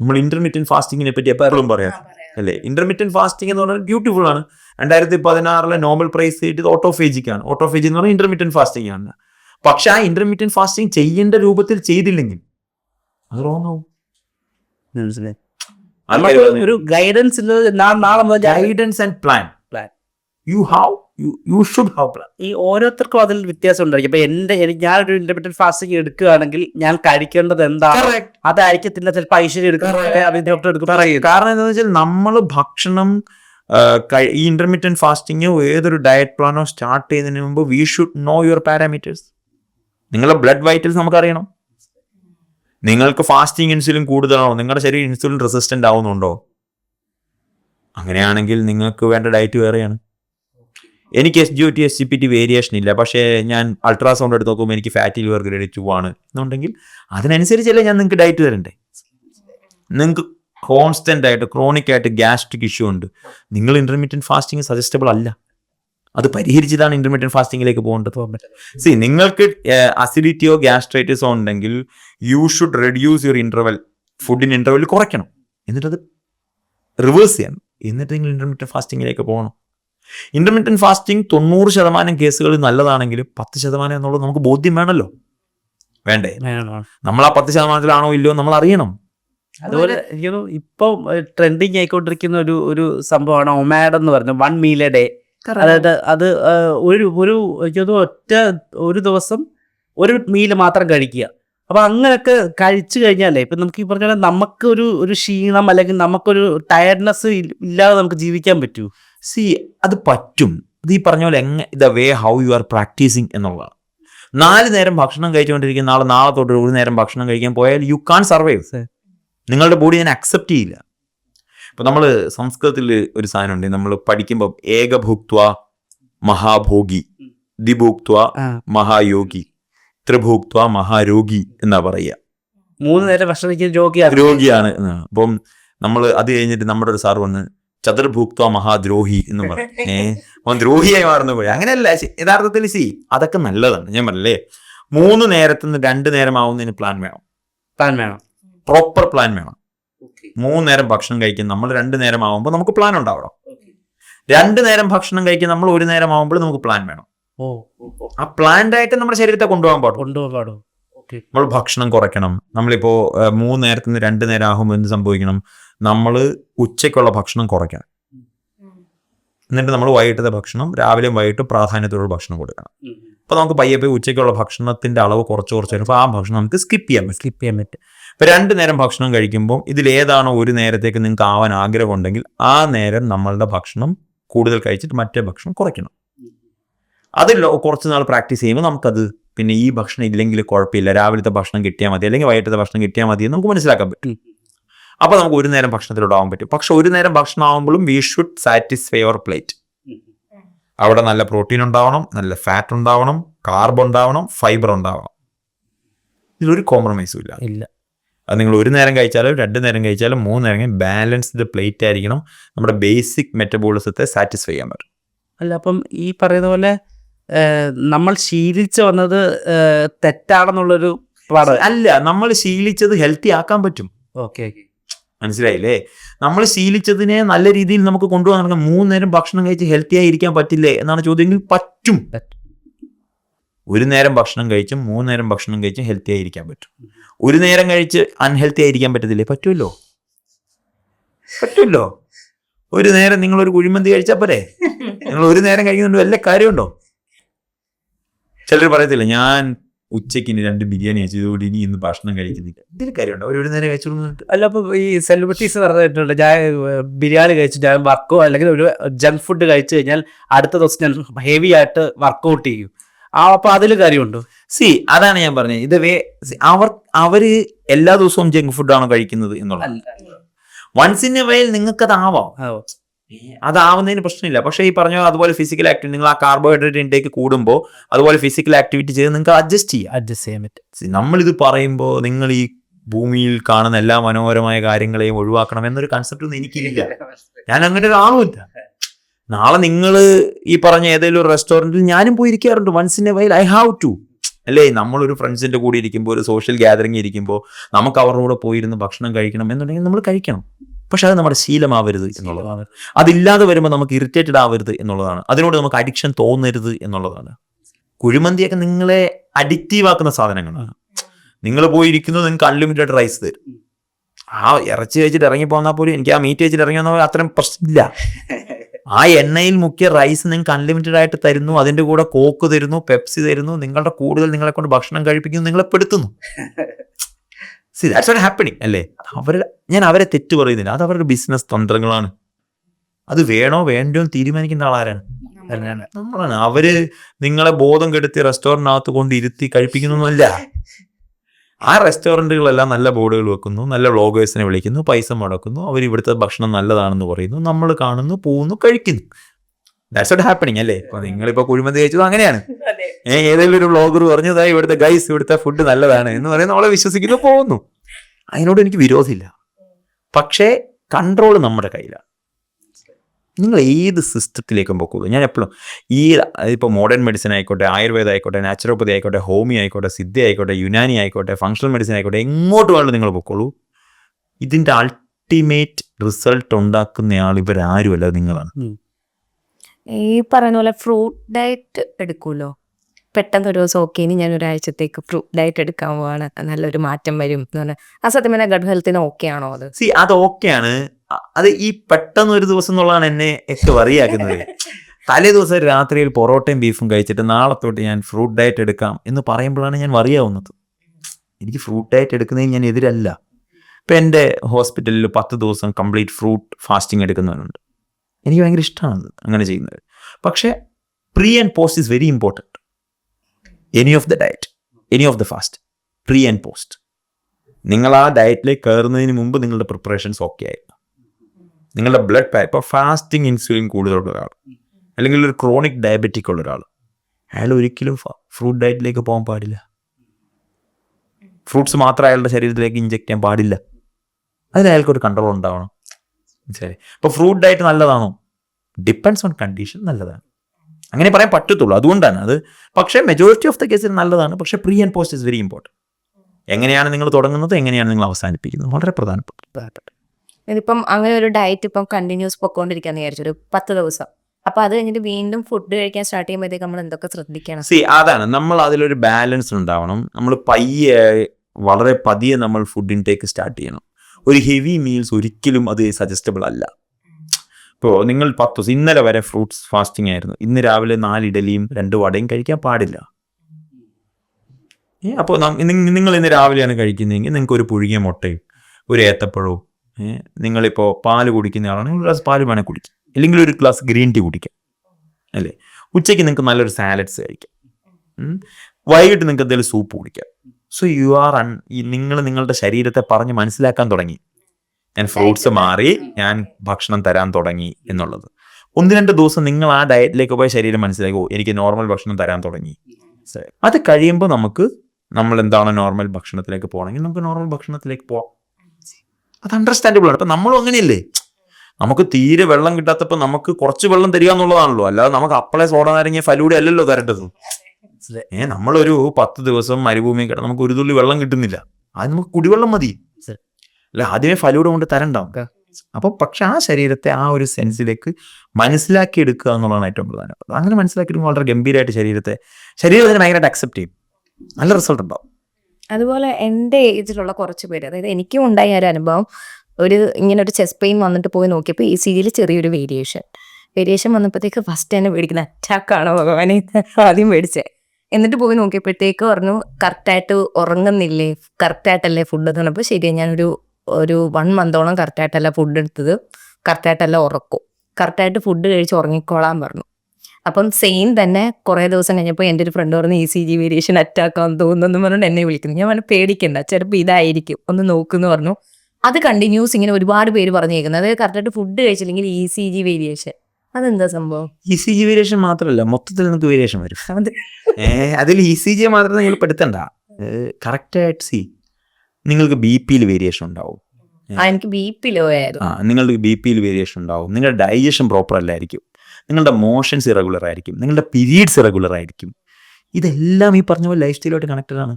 നമ്മൾ ഇന്റർമീഡിയറ്റ് ഫാസ്റ്റിങ്ങിനെ പറ്റി എപ്പോഴും പറയാം. അല്ലേ? ഇന്റർമീഡിയറ്റ് ഫാസ്റ്റിംഗ് എന്ന് പറഞ്ഞാൽ ബ്യൂട്ടിഫുൾ ആണ്. രണ്ടായിരത്തി പതിനാറിലെ നോബൽ പ്രൈസ് കിട്ടിയത് ഓട്ടോഫേജിക്കാണ് ഓട്ടോഫേജി എന്ന് പറഞ്ഞാൽ ഇന്റർമീഡിയറ്റ് ഫാസ്റ്റിംഗ് ആണ്. പക്ഷെ ആ ഇന്റർമീഡിയറ്റ് ഫാസ്റ്റിംഗ് ചെയ്യേണ്ട രൂപത്തിൽ ചെയ്തില്ലെങ്കിൽ അത് റോങ് ആവും. മനസ്സിലായി. ഒരു guidance guidance and plan plan you have you should plan ഈ ഓരോരുത്തർക്കും അതിൽ വ്യത്യാസം ഉണ്ടായിരിക്കും. അപ്പൊ എന്റെ ഞാനൊരു ഇന്റർമീഡിയറ്റ് ഫാസ്റ്റിംഗ് എടുക്കുകയാണെങ്കിൽ ഞാൻ കഴിക്കേണ്ടത് എന്താണ് അതായിരിക്കത്തില്ല. ചിലപ്പോൾ ഐശ്വര്യം എടുക്കും. ഡോക്ടർ എടുക്കും. കാരണം എന്താണെന്ന് വെച്ചാൽ നമ്മൾ ഭക്ഷണം ഈ ഇന്റർമീഡിയറ്റ് ഫാസ്റ്റിങ്ങോ ഏതൊരു ഡയറ്റ് പ്ലാനോ സ്റ്റാർട്ട് ചെയ്യുന്നതിന് മുമ്പ് we should know your parameters നിങ്ങളുടെ ബ്ലഡ് വൈറ്റൽസ് നമുക്കറിയണം. നിങ്ങൾക്ക് ഫാസ്റ്റിംഗ് ഇൻസുലിൻ കൂടുതലാണോ? നിങ്ങളുടെ ശരീരം ഇൻസുലിൻ റെസിസ്റ്റന്റ് ആവുന്നുണ്ടോ? അങ്ങനെയാണെങ്കിൽ നിങ്ങൾക്ക് വേണ്ട ഡയറ്റ് വേറെയാണ്. എനിക്ക് S G O T S G P T variation ഇല്ല. പക്ഷേ ഞാൻ അൾട്രാസൗണ്ട് എടുത്ത് നോക്കുമ്പോൾ എനിക്ക് ഫാറ്റി ലിവർ ഗ്രേഡ് ടു ആണ് എന്നുണ്ടെങ്കിൽ അതിനനുസരിച്ചല്ലേ ഞാൻ നിങ്ങൾക്ക് ഡയറ്റ് തരണ്ടേ? നിങ്ങൾക്ക് കോൺസ്റ്റന്റ് ആയിട്ട് ക്രോണിക് ആയിട്ട് ഗ്യാസ്ട്രിക് ഇഷ്യൂ ഉണ്ട്. നിങ്ങൾ ഇന്റർമീഡിയറ്റ് ഫാസ്റ്റിംഗ് സജസ്റ്റബിൾ അല്ല. അത് പരിഹരിച്ചതാണ് ഇന്റർമീഡിയറ്റ് ഫാസ്റ്റിംഗിലേക്ക് പോകേണ്ടത് സി നിങ്ങൾക്ക് അസിഡിറ്റിയോ ഗ്യാസ്ട്രൈറ്റിസോ ഉണ്ടെങ്കിൽ you should reduce your interval ഫുഡിന്റെ ഇന്റർവെൽ കുറയ്ക്കണം. എന്നിട്ടത് റിവേഴ്സ് ചെയ്യണം. എന്നിട്ട് നിങ്ങൾ ഇന്റർമീഡിയറ്റ് ഫാസ്റ്റിംഗിലേക്ക് പോകണം. ഇന്റർമീഡിയറ്റ് ഫാസ്റ്റിംഗ് തൊണ്ണൂറ് ശതമാനം കേസുകളിൽ നല്ലതാണെങ്കിലും പത്ത് ശതമാനം എന്നുള്ളത് നമുക്ക് ബോധ്യം വേണമല്ലോ. വേണ്ടേ? നമ്മൾ ആ പത്ത് ശതമാനത്തിലാണോ ഇല്ലയോ നമ്മൾ അറിയണം. അതുപോലെ എനിക്ക് തോന്നുന്നു ഇപ്പം ട്രെൻഡിങ് ആയിക്കൊണ്ടിരിക്കുന്ന ഒരു ഒരു സംഭവമാണ് ഒമാഡ് എന്ന് പറഞ്ഞു വൺ മീൽ എ ഡേ അതായത് അത് ഒരു ഒരു എനിക്ക് ഒറ്റ ഒരു ദിവസം ഒരു മീൽ മാത്രം കഴിക്കുക. അപ്പൊ അങ്ങനെയൊക്കെ കഴിച്ചു കഴിഞ്ഞാലേ ഇപ്പൊ നമുക്ക് ഈ പറഞ്ഞ നമുക്കൊരു നമുക്ക് ഒരു ഒരു ക്ഷീണം അല്ലെങ്കിൽ നമുക്കൊരു ടയർഡ്നെസ് ഇല്ലാതെ നമുക്ക് ജീവിക്കാൻ പറ്റൂ. സി അത് പറ്റും. ഇത് ഈ പറഞ്ഞ പോലെ എങ്ങനെ the way how you are practising എന്നുള്ളതാണ്. നാല് നേരം ഭക്ഷണം കഴിച്ചുകൊണ്ടിരിക്കുന്ന ആൾ നാളെ തൊട്ട് ഒരു നേരം ഭക്ഷണം കഴിക്കാൻ പോയാൽ യു കാൺ സർവൈവ്. നിങ്ങളുടെ ബോഡി ഞാൻ അക്സെപ്റ്റ് ചെയ്യില്ല. ഇപ്പൊ നമ്മൾ സംസ്കൃതത്തിൽ ഒരു സാധനമുണ്ട്. നമ്മൾ പഠിക്കുമ്പോൾ ഏകഭുക്ത്വ മഹാഭോഗി ദിഭുക്ത്വ. മഹായോഗി ത്രിഭുക്ത്വ മഹാരോഗി എന്നാ പറയുക. മൂന്ന് നേരം ഭക്ഷണം രോഗിയാണ്. അപ്പം നമ്മൾ അത് കഴിഞ്ഞിട്ട് നമ്മുടെ ഒരു സാർ വന്ന് ചതുർഭുക്ത മഹാദ്രോഹി എന്ന് പറയും. (laughs) ഏഹ് അവൻ ദ്രോഹിയായി മാറുന്നു പോയി അങ്ങനെയല്ല യഥാർത്ഥത്തിൽ സി അതൊക്കെ നല്ലതാണ്. ഞാൻ പറഞ്ഞല്ലേ മൂന്ന് നേരത്തുനിന്ന് രണ്ട് നേരം ആവുന്നതിന് പ്ലാൻ വേണം. പ്ലാൻ വേണം. പ്രോപ്പർ പ്ലാൻ വേണം. മൂന്ന് നേരം ഭക്ഷണം കഴിക്കും. നമ്മൾ രണ്ട് നേരം ആവുമ്പോൾ നമുക്ക് പ്ലാൻ ഉണ്ടാവണം. രണ്ട് നേരം ഭക്ഷണം കഴിക്കും നമ്മൾ ഒരു നേരം ആവുമ്പോൾ നമുക്ക് പ്ലാൻ വേണം. ഓ. ആ പ്ലാൻഡ് ആയിട്ട് നമ്മുടെ ശരീരത്തെ കൊണ്ടുപോകാൻ പാടും. കൊണ്ടുപോകാൻ പാടും. ഓക്കെ നമ്മൾ ഭക്ഷണം കുറയ്ക്കണം. നമ്മളിപ്പോ മൂന്ന് നേരത്തിന് രണ്ട് നേരം ആകുമ്പോൾ എന്ത് സംഭവിക്കണം? നമ്മൾ ഉച്ചയ്ക്കുള്ള ഭക്ഷണം കുറയ്ക്കണം. എന്നിട്ട് നമ്മൾ വൈകിട്ടത്തെ ഭക്ഷണം രാവിലെയും വൈകിട്ടും പ്രാധാന്യത്തോടെ ഭക്ഷണം കൊടുക്കണം. അപ്പോൾ നമുക്ക് പയ്യെ പോയി ഉച്ചയ്ക്കുള്ള ഭക്ഷണത്തിന്റെ അളവ് കുറച്ച് കുറച്ച് വരുമ്പോൾ ആ ഭക്ഷണം നമുക്ക് സ്കിപ്പ് ചെയ്യാൻ പറ്റും. സ്കിപ്പ് ചെയ്യാൻ പറ്റും. ഇപ്പൊ രണ്ട് നേരം ഭക്ഷണം കഴിക്കുമ്പോൾ ഇതിൽ ഏതാണോ ഒരു നേരത്തേക്ക് നിങ്ങൾക്ക് ആവാൻ ആഗ്രഹം ഉണ്ടെങ്കിൽ ആ നേരം നമ്മളുടെ ഭക്ഷണം കൂടുതൽ കഴിച്ചിട്ട് മറ്റേ ഭക്ഷണം കുറയ്ക്കണം. അത് കുറച്ച് നാൾ പ്രാക്ടീസ് ചെയ്യുമ്പോൾ നമുക്കത് പിന്നെ ഈ ഭക്ഷണം ഇല്ലെങ്കിൽ കുഴപ്പമില്ല. രാവിലത്തെ ഭക്ഷണം കിട്ടിയാൽ മതി. അല്ലെങ്കിൽ വൈകിട്ടത്തെ ഭക്ഷണം കിട്ടിയാൽ മതി എന്ന് നമുക്ക് മനസ്സിലാക്കാൻ പറ്റും. അപ്പോൾ നമുക്ക് ഒരു നേരം ഭക്ഷണത്തിലോട്ട് ആവാൻ പറ്റും. പക്ഷെ ഒരു നേരം ഭക്ഷണം ആവുമ്പോഴും we should satisfy our plate അവിടെ നല്ല പ്രോട്ടീൻ ഉണ്ടാവണം നല്ല ഫാറ്റ് ഉണ്ടാവണം കാർബ് ഉണ്ടാവണം ഫൈബർ ഉണ്ടാവണം. ഇതിലൊരു കോംപ്രമൈസും ഇല്ല. ഇല്ല. അത് നിങ്ങൾ ഒരു നേരം കഴിച്ചാലും രണ്ട് നേരം കഴിച്ചാലും മൂന്ന് നേരം ബാലൻസ്ഡ് പ്ലേറ്റ് ആയിരിക്കണം. നമ്മുടെ ബേസിക് മെറ്റബോളിസത്തെ സാറ്റിസ്ഫൈ ചെയ്യാൻ പറ്റും. അല്ല അപ്പം ഈ പറയുന്ന പോലെ നമ്മൾ ശീലിച്ചു വന്നത് തെറ്റാണെന്നുള്ളൊരു അല്ല നമ്മൾ ശീലിച്ചത് ഹെൽത്തി ആക്കാൻ പറ്റും. Okay okay. മനസ്സിലായില്ലേ? നമ്മൾ ശീലിച്ചതിനെ നല്ല രീതിയിൽ നമുക്ക് കൊണ്ടുപോകാൻ നടക്കാം. മൂന്ന് നേരം ഭക്ഷണം കഴിച്ച് ഹെൽത്തി ആയി ഇരിക്കാൻ പറ്റില്ലേ എന്നാണ് ചോദ്യമെങ്കിൽ പറ്റും. ഒരു നേരം ഭക്ഷണം കഴിച്ചും മൂന്ന് നേരം ഭക്ഷണം കഴിച്ചും ഹെൽത്തി ആയി ഇരിക്കാൻ പറ്റും. ഒരു നേരം കഴിച്ച് അൺഹെൽത്തി ആയി ഇരിക്കാൻ പറ്റത്തില്ലേ? പറ്റുമല്ലോ? പറ്റുമല്ലോ? ഒരു നേരം നിങ്ങൾ ഒരു കുഴിമന്തി കഴിച്ചാൽ പോരെ? (laughs) നിങ്ങൾ ഒരു നേരം കഴിക്കുന്നുണ്ട് വല്ല കാര്യമുണ്ടോ? ചിലർ പറയത്തില്ല ഞാൻ ഉച്ചയ്ക്ക് ഇനി രണ്ട് ബിരിയാണി അയച്ചതുകൊണ്ട് ഇനി ഇന്ന് ഭക്ഷണം കഴിക്കുന്നില്ല. ഇതിന് കാര്യമുണ്ടോ? അവർ ഒരു നേരം കഴിച്ചു അല്ല അപ്പൊ ഈ സെലിബ്രിറ്റീസ് പറഞ്ഞിട്ടുണ്ട് ഞാൻ ബിരിയാണി കഴിച്ചു ഞാൻ വർക്കോ അല്ലെങ്കിൽ ഒരു ജങ്ക് ഫുഡ് കഴിച്ചു കഴിഞ്ഞാൽ അടുത്ത ദിവസം ഞാൻ ഹെവി ആയിട്ട് വർക്കൗട്ട് ചെയ്യും. ആ അപ്പൊ അതിൽ കാര്യമുണ്ടോ? സി അതാണ് ഞാൻ പറഞ്ഞത്. ഇത് വേ അവർ അവർ എല്ലാ ദിവസവും ജങ്ക് ഫുഡാണോ കഴിക്കുന്നത് എന്നുള്ളത്. വൺസ് ഇൻ എ വൈൽ നിങ്ങൾക്ക് അതാവാം ആ, അതാവുന്നതിന് പ്രശ്നമില്ല. പക്ഷേ ഈ പറഞ്ഞ അതുപോലെ ഫിസിക്കൽ ആക്ടിവിറ്റി നിങ്ങൾ ആ കാർബോഹൈഡ്രേറ്റ് ഇൻടേക്ക് കൂടുമ്പോൾ അതുപോലെ ഫിസിക്കൽ ആക്ടിവിറ്റി ചെയ്ത് നിങ്ങൾക്ക് അഡ്ജസ്റ്റ് ചെയ്യാം. അഡ്ജസ്റ്റ് ചെയ്യാൻ പറ്റും. നമ്മളിത് പറയുമ്പോൾ നിങ്ങൾ ഈ ഭൂമിയിൽ കാണുന്ന എല്ലാ മനോഹരമായ കാര്യങ്ങളെയും ഒഴിവാക്കണം എന്നൊരു കൺസെപ്റ്റ് ഒന്നും എനിക്കില്ല. ഞാൻ അങ്ങനെ ഒരാളുമില്ല നാളെ നിങ്ങൾ ഈ പറഞ്ഞ ഏതെങ്കിലും ഒരു റെസ്റ്റോറന്റിൽ ഞാനും പോയി ഇരിക്കാറുണ്ട് once in a while I have to അല്ലേ? നമ്മളൊരു ഫ്രണ്ട്സിന്റെ കൂടെ ഇരിക്കുമ്പോൾ ഒരു സോഷ്യൽ ഗ്യാതറിംഗ് ഇരിക്കുമ്പോൾ നമുക്ക് അവരുടെ കൂടെ പോയിരുന്ന് ഭക്ഷണം കഴിക്കണം എന്നുണ്ടെങ്കിൽ നമ്മൾ കഴിക്കണം. പക്ഷെ അത് നമ്മുടെ ശീലമാവരുത് എന്നുള്ളതാണ്. അതില്ലാതെ വരുമ്പോൾ നമുക്ക് ഇറിറ്റേറ്റഡ് ആവരുത് എന്നുള്ളതാണ്. അതിനോട് നമുക്ക് അഡിക്ഷൻ തോന്നരുത് എന്നുള്ളതാണ്. കുഴിമന്തിയൊക്കെ നിങ്ങളെ അഡിക്റ്റീവ് ആക്കുന്ന സാധനങ്ങളാണ്. നിങ്ങൾ പോയിരിക്കുന്നത് നിങ്ങൾക്ക് അൺലിമിറ്റഡ് റൈസ് തരും. ആ ഇറച്ചി കഴിച്ചിട്ട് ഇറങ്ങി പോന്നാൽ പോലും എനിക്ക് ആ മീറ്റ് കഴിച്ചിട്ട് ഇറങ്ങി വന്നാൽ അത്രയും പ്രശ്നമില്ല. ആ എണ്ണയിൽ മുഖ്യ റൈസ് നിങ്ങൾക്ക് അൺലിമിറ്റഡ് ആയിട്ട് തരുന്നു. അതിന്റെ കൂടെ കോക്ക് തരുന്നു പെപ്സി തരുന്നു. നിങ്ങളുടെ കൂടുതൽ നിങ്ങളെ കൊണ്ട് ഭക്ഷണം കഴിപ്പിക്കുന്നു. നിങ്ങളെ പെടുത്തുന്നു. സി ദാറ്റ്സ് വാട്ട് ഹാപ്പനിങ് അല്ലേ? അവരുടെ ഞാൻ അവരെ തെറ്റ് പറയുന്നില്ല. അത് അവരുടെ ബിസിനസ് തന്ത്രങ്ങളാണ്. അത് വേണോ വേണ്ടോ എന്ന് തീരുമാനിക്കുന്ന ആളാരാണ്. നമ്മളാണ്. അവർ നിങ്ങളെ ബോധം കെടുത്തി റെസ്റ്റോറന്റിനകത്ത് കൊണ്ട് ഇരുത്തി കഴിപ്പിക്കുന്നൊന്നുമല്ല. ആ റെസ്റ്റോറന്റുകളെല്ലാം നല്ല ബോർഡുകൾ വെക്കുന്നു നല്ല വ്ളോഗേഴ്സിനെ വിളിക്കുന്നു പൈസ മുടക്കുന്നു അവർ ഇവിടുത്തെ ഭക്ഷണം നല്ലതാണെന്ന് പറയുന്നു നമ്മൾ കാണുന്നു പോകുന്നു കഴിക്കുന്നു. ദാറ്റ്സ് വാട്ട് ഹാപ്പനിങ് അല്ലേ? ഇപ്പൊ നിങ്ങളിപ്പോ കുഴിമന്തി കഴിച്ചത് അങ്ങനെയാണ്. (laughs) ഏഹ് ഏതെങ്കിലും ഒരു ബ്ലോഗർ പറഞ്ഞതാ ഇവിടുത്തെ ഗൈസ് ഇവിടുത്തെ ഫുഡ് നല്ലതാണ് എന്ന് പറയുന്ന നമ്മളെ വിശ്വസിക്കുന്നു പോകുന്നു. അതിനോട് എനിക്ക് വിരോധമില്ല. പക്ഷേ കൺട്രോൾ നമ്മുടെ കയ്യിലാണ് നിങ്ങൾ ഏത് സിസ്റ്റത്തിലേക്കും പോക്കുള്ളൂ ഞാൻ എപ്പോഴും ഈ ഇപ്പോൾ മോഡേൺ മെഡിസിൻ ആയിക്കോട്ടെ ആയുർവേദം ആയിക്കോട്ടെ നാച്ചുറോപ്പതി ആയിക്കോട്ടെ ഹോമി ആയിക്കോട്ടെ സിദ്ധ ആയിക്കോട്ടെ യുനാനി ആയിക്കോട്ടെ ഫങ്ഷണൽ മെഡിസിൻ ആയിക്കോട്ടെ എങ്ങോട്ട് വേണം നിങ്ങൾ പോക്കോളൂ. ഇതിന്റെ അൾട്ടിമേറ്റ് റിസൾട്ട് ഉണ്ടാക്കുന്നയാൾ ഇവരാരുമല്ല നിങ്ങളാണ്. ഈ പറയുന്ന പോലെ ഫ്രൂട്ട് ഡയറ്റ് എടുക്കുമല്ലോ പെട്ടെന്ന് ഒരു ദിവസം ഓക്കെ ഇനി ഞാൻ ഒരാഴ്ചത്തേക്ക് ഫ്രൂട്ട് ഡയറ്റ് എടുക്കാൻ പോവാണ്. നല്ലൊരു മാറ്റം വരും എന്ന് ആ സത്യം പറഞ്ഞാൽ ഗഡ് ഹെൽത്തിന് ഓക്കെ ആണോ അത്? സി അത് ഓക്കെയാണ് അത് ഈ പെട്ടെന്ന് ഒരു ദിവസം എന്നുള്ളതാണ് എന്നെ ഏറ്റവും വറിയാക്കുന്നത് തലേ ദിവസം രാത്രിയിൽ പൊറോട്ടയും ബീഫും കഴിച്ചിട്ട് നാളെ തൊട്ട് ഞാൻ ഫ്രൂട്ട് ഡയറ്റ് എടുക്കാം എന്ന് പറയുമ്പോഴാണ് ഞാൻ വറിയാവുന്നത് എനിക്ക് ഫ്രൂട്ട് ഡയറ്റ് എടുക്കുന്നതിന് ഞാൻ എതിരല്ല. ഇപ്പം എന്റെ ഹോസ്പിറ്റലിൽ പത്ത് ദിവസം കംപ്ലീറ്റ് ഫ്രൂട്ട് ഫാസ്റ്റിംഗ് എടുക്കുന്നവരുണ്ട്. എനിക്ക് ഭയങ്കര ഇഷ്ടമാണ് അങ്ങനെ ചെയ്യുന്നത്. പക്ഷേ pre and post is very important any of the diet any of the fast pre and post നിങ്ങൾ ആ ഡയറ്റിലേക്ക് കയറുന്നതിന് മുമ്പ് നിങ്ങളുടെ പ്രിപ്പറേഷൻസ് ഓക്കെ ആയിരുന്നു. നിങ്ങളുടെ ബ്ലഡ് പാ ഇപ്പോൾ ഫാസ്റ്റിംഗ് ഇൻസുലിൻ കൂടുതലുള്ള ഒരാൾ അല്ലെങ്കിൽ ഒരു ക്രോണിക് ഡയബറ്റിക് ഉള്ള ഒരാൾ അയാൾ ഒരിക്കലും ഫ്രൂട്ട് ഡയറ്റിലേക്ക് പോകാൻ പാടില്ല. ഫ്രൂട്ട്സ് മാത്രം അയാളുടെ ശരീരത്തിലേക്ക് ഇഞ്ചെക്ട് ചെയ്യാൻ പാടില്ല. അതിന് അയാൾക്കൊരു കൺട്രോൾ ഉണ്ടാവണം. ശരി ഇപ്പോൾ ഫ്രൂട്ട് ഡയറ്റ് നല്ലതാണോ? ഡിപ്പെൻസ് ഓൺ കണ്ടീഷൻ നല്ലതാണ്. അങ്ങനെ പറയാൻ പറ്റത്തുള്ളൂ. അതുകൊണ്ടാണ് അത് പക്ഷേ മെജോറിറ്റി ഓഫ് ദ കേസിൽ നല്ലതാണ്. പക്ഷേ pre and post is very important എങ്ങനെയാണ് നിങ്ങൾ തുടങ്ങുന്നത്? എങ്ങനെയാണ് നിങ്ങൾ അവസാനിപ്പിക്കുന്നത്? വളരെ പ്രധാനപ്പെട്ട ഇതിപ്പം അങ്ങനെ ഒരു ഡയറ്റ് ഇപ്പം കണ്ടിന്യൂസ് പൊക്കോണ്ടിരിക്കാന്ന് വിചാരിച്ചു. ഒരു പത്ത് ദിവസം. അപ്പൊ അത് കഴിഞ്ഞിട്ട് വീണ്ടും ഫുഡ് കഴിക്കാൻ സ്റ്റാർട്ട് ചെയ്യുമ്പോഴത്തേക്ക് നമ്മൾ എന്തൊക്കെ ശ്രദ്ധിക്കണം? സി അതാണ്. നമ്മൾ അതിലൊരു ബാലൻസ് ഉണ്ടാവണം. നമ്മൾ പയ്യെ വളരെ പതിയെ നമ്മൾ ഫുഡ് ഇൻടേക്ക് സ്റ്റാർട്ട് ചെയ്യണം. ഒരു ഹെവി മീൽസ് ഒരിക്കലും അത് സജസ്റ്റബിൾ അല്ല. ഇപ്പോൾ നിങ്ങൾ പത്ത് ദിവസം ഇന്നലെ വരെ ഫ്രൂട്ട്സ് ഫാസ്റ്റിംഗ് ആയിരുന്നു. ഇന്ന് രാവിലെ നാല് ഇഡലിയും രണ്ട് വടയും കഴിക്കാൻ പാടില്ല. അപ്പോൾ നിങ്ങൾ ഇന്ന് രാവിലെയാണ് കഴിക്കുന്നതെങ്കിൽ നിങ്ങൾക്ക് ഒരു പുഴുങ്ങിയ മുട്ടയും ഒരു ഏത്തപ്പഴവും നിങ്ങളിപ്പോൾ പാൽ കുടിക്കുന്ന ആളാണെങ്കിൽ ഒരു ഗ്ലാസ് പാൽ വേണേൽ കുടിക്കാം. അല്ലെങ്കിൽ ഒരു ഗ്ലാസ് ഗ്രീൻ ടീ കുടിക്കാം. അല്ലേ? ഉച്ചയ്ക്ക് നിങ്ങൾക്ക് നല്ലൊരു സാലഡ്സ് കഴിക്കാം. വൈകിട്ട് നിങ്ങൾക്ക് എന്തെങ്കിലും സൂപ്പ് കുടിക്കാം. സോ യു ആർ അൺ നിങ്ങൾ നിങ്ങളുടെ ശരീരത്തെ പറഞ്ഞ് മനസ്സിലാക്കാൻ തുടങ്ങി. ഞാൻ ഫ്രൂട്ട്സ് മാറി ഞാൻ ഭക്ഷണം തരാൻ തുടങ്ങി എന്നുള്ളത്. ഒന്ന് രണ്ട് ദിവസം നിങ്ങൾ ആ ഡയറ്റിലേക്ക് പോയ ശരീരം മനസ്സിലാക്കി എനിക്ക് നോർമൽ ഭക്ഷണം തരാൻ തുടങ്ങി. അത് കഴിയുമ്പോൾ നമുക്ക് നമ്മൾ എന്താണ് നോർമൽ ഭക്ഷണത്തിലേക്ക് പോകണമെങ്കിൽ നമുക്ക് നോർമൽ ഭക്ഷണത്തിലേക്ക് പോവാം. അത് അണ്ടർസ്റ്റാൻഡബിൾ ആണ്. അപ്പം നമ്മളും അങ്ങനെയല്ലേ? നമുക്ക് തീരെ വെള്ളം കിട്ടാത്തപ്പോൾ നമുക്ക് കുറച്ച് വെള്ളം തരിക എന്നുള്ളതാണല്ലോ. അല്ലാതെ നമുക്ക് അപ്പളെ സോഡ നാരങ്ങ ഫലൂടെ അല്ലല്ലോ തരേണ്ടത്. ഏ നമ്മളൊരു പത്ത് ദിവസം മരുഭൂമി കിടന്ന് നമുക്ക് ഒരു തുള്ളി വെള്ളം കിട്ടുന്നില്ല. അത് നമുക്ക് കുടിവെള്ളം മതി. അല്ല? ആദ്യമേ ഫലൂഡ കൊണ്ട് തരണ്ടാവും. അപ്പൊ അപ്പോൾ പക്ഷെ ആ ശരീരത്തെ ആ ഒരു സെൻസിലേക്ക് മനസ്സിലാക്കി എടുക്കുക എന്നുള്ളതാണ് ഏറ്റവും പ്രധാനം. അങ്ങനെ മനസ്സിലാക്കി വളരെ ഗംഭീരമായിട്ട് ശരീരത്തെ ശരീരം അതിനെ ഭയങ്കരമായിട്ട് അക്സെപ്റ്റ് ചെയ്യും. നല്ല റിസൾട്ട് ഉണ്ടാവും. അതുപോലെ എന്റെ ഏജിലുള്ള കുറച്ച് പേര് അതായത് എനിക്കും ഉണ്ടായ ഒരു അനുഭവം ഒരു ഇങ്ങനെ ഒരു ചെസ്റ്റ് പെയിൻ വന്നിട്ട് പോയി നോക്കിയപ്പോൾ ഈ സിയിൽ ചെറിയൊരു വേരിയേഷൻ വേരിയേഷൻ വന്നപ്പോഴത്തേക്ക് ഫസ്റ്റ് തന്നെ പേടിക്കുന്ന അറ്റാക്കാണോ ഭഗവാനെ? ആദ്യം പേടിച്ചേ? എന്നിട്ട് പോയി നോക്കിയപ്പോഴത്തേക്ക് പറഞ്ഞു കറക്റ്റായിട്ട് ഉറങ്ങുന്നില്ലേ? കറക്റ്റായിട്ടല്ലേ ഫുഡ് എന്ന് പറഞ്ഞപ്പോൾ ശരി ഞാനൊരു ഒരു വൺ മന്തോളം കറക്റ്റായിട്ടല്ല ഫുഡ് എടുത്തത്. കറക്റ്റായിട്ടല്ല ഉറക്കും. കറക്റ്റായിട്ട് ഫുഡ് കഴിച്ച് ഉറങ്ങിക്കോളാൻ പറഞ്ഞു. അപ്പം സെയിം തന്നെ കുറേ ദിവസം കഴിഞ്ഞപ്പോൾ എന്റെ ഒരു ഫ്രണ്ട് പറഞ്ഞു E C G variation attack ആണെന്ന് തോന്നുന്നു പറഞ്ഞിട്ട് എന്നെ വിളിക്കുന്നു. ഞാൻ പറഞ്ഞു പേടിക്കണ്ട ചിലപ്പോൾ ഇതായിരിക്കും. ഒന്ന് നോക്കുന്നു പറഞ്ഞു. അത് കണ്ടിന്യൂസ് ഇങ്ങനെ ഒരുപാട് പേര് പറഞ്ഞു കേൾക്കുന്നത് അതായത് കറക്റ്റായിട്ട് ഫുഡ് കഴിച്ചില്ലെങ്കിൽ ഇ സി ജി വേരിയേഷൻ അതെന്താ സംഭവം? ഇ സി ജി വേരിയേഷൻ മാത്രമല്ല മൊത്തത്തിൽ നിങ്ങൾക്ക് വേരിയേഷൻ വരും. അതിൽ ഇ സി ജി മാത്രം നിങ്ങൾ പെടുത്തണ്ട. കറക്റ്റായിട്ട് സി നിങ്ങൾക്ക് ബി പിയിൽ വേരിയേഷൻ ഉണ്ടാവും. എനിക്ക് ബി പി ലോ ആയിരുന്നു. ആ നിങ്ങളുടെ ബി പിയിൽ വേരിയേഷൻ ഉണ്ടാവും. നിങ്ങളുടെ ഡൈജഷൻ പ്രോപ്പർ അല്ലായിരിക്കും. നിങ്ങളുടെ മോഷൻസ് ഇറഗുലർ ആയിരിക്കും. നിങ്ങളുടെ പീരീഡ്സ് ഇറഗുലർ ആയിരിക്കും. ഇതെല്ലാം ഈ പറഞ്ഞ പോലെ ലൈഫ് സ്റ്റൈലുമായിട്ട് കണക്റ്റഡ് ആണ്.